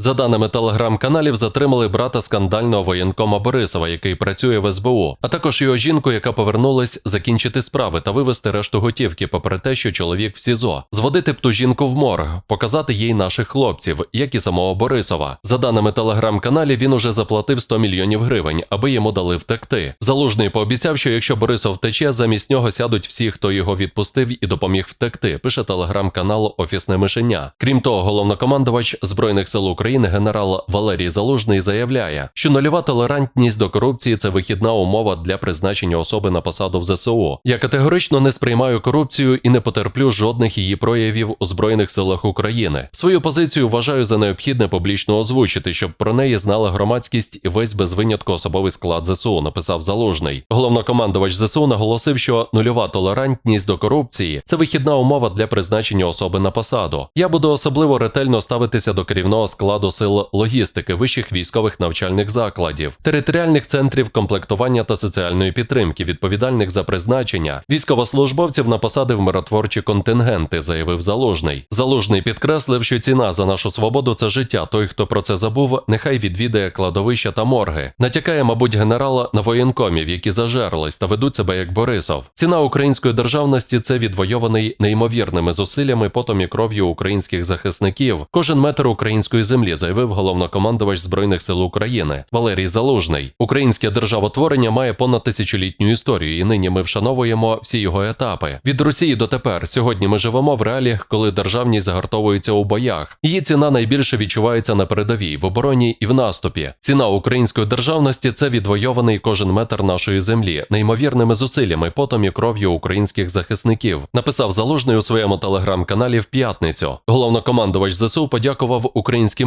За даними телеграм-каналів, затримали брата скандального воєнкома Борисова, який працює в СБУ, а також його жінку, яка повернулась закінчити справи та вивезти решту готівки, попри те, що чоловік в СІЗО, зводити б ту жінку в морг, показати їй наших хлопців, як і самого Борисова. За даними телеграм-каналів, він уже заплатив 100 мільйонів гривень, аби йому дали втекти. Залужний пообіцяв, що якщо Борисов втече, замість нього сядуть всі, хто його відпустив і допоміг втекти. Пише телеграм-канал Офісне мишеня. Крім того, головнокомандувач збройних сил України генерал Валерій Залужний заявляє, що нульова толерантність до корупції це вихідна умова для призначення особи на посаду в ЗСУ. Я категорично не сприймаю корупцію і не потерплю жодних її проявів у збройних силах України. Свою позицію вважаю за необхідне публічно озвучити, щоб про неї знала громадськість і весь без винятку особовий склад ЗСУ. Написав Залужний. Головнокомандувач ЗСУ наголосив, що нульова толерантність до корупції це вихідна умова для призначення особи на посаду. Я буду особливо ретельно ставитися до керівного складу сил логістики, вищих військових навчальних закладів, територіальних центрів комплектування та соціальної підтримки, відповідальних за призначення військовослужбовців на посади в миротворчі контингенти, заявив Залужний. Залужний підкреслив, що ціна за нашу свободу це життя. Той, хто про це забув, нехай відвідає кладовища та морги. Натякає, мабуть, генерала на воєнкомів, які зажерлись та ведуть себе як Борисов. Ціна української державності це відвойований неймовірними зусиллями, потом і кров'ю українських захисників. Кожен метр української землі, заявив головнокомандувач збройних сил України Валерій Залужний. Українське державотворення має понад тисячолітню історію, і нині ми вшановуємо всі його етапи. Від Росії до тепер. Сьогодні ми живемо в реаліях, коли державність загартовується у боях. Її ціна найбільше відчувається на передовій, в обороні і в наступі. Ціна української державності це відвойований кожен метр нашої землі, неймовірними зусиллями, потом і кров'ю українських захисників. Написав Залужний у своєму телеграм-каналі в п'ятницю. Головнокомандувач ЗСУ подякував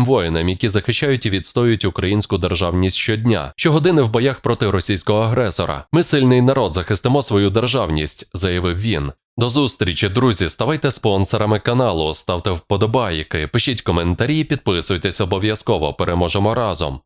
воїнам, які захищають і відстоюють українську державність щодня. Щогодини в боях проти російського агресора. Ми сильний народ, захистимо свою державність, заявив він. До зустрічі, друзі. Ставайте спонсорами каналу, ставте вподобайки, пишіть коментарі, підписуйтесь обов'язково. Переможемо разом.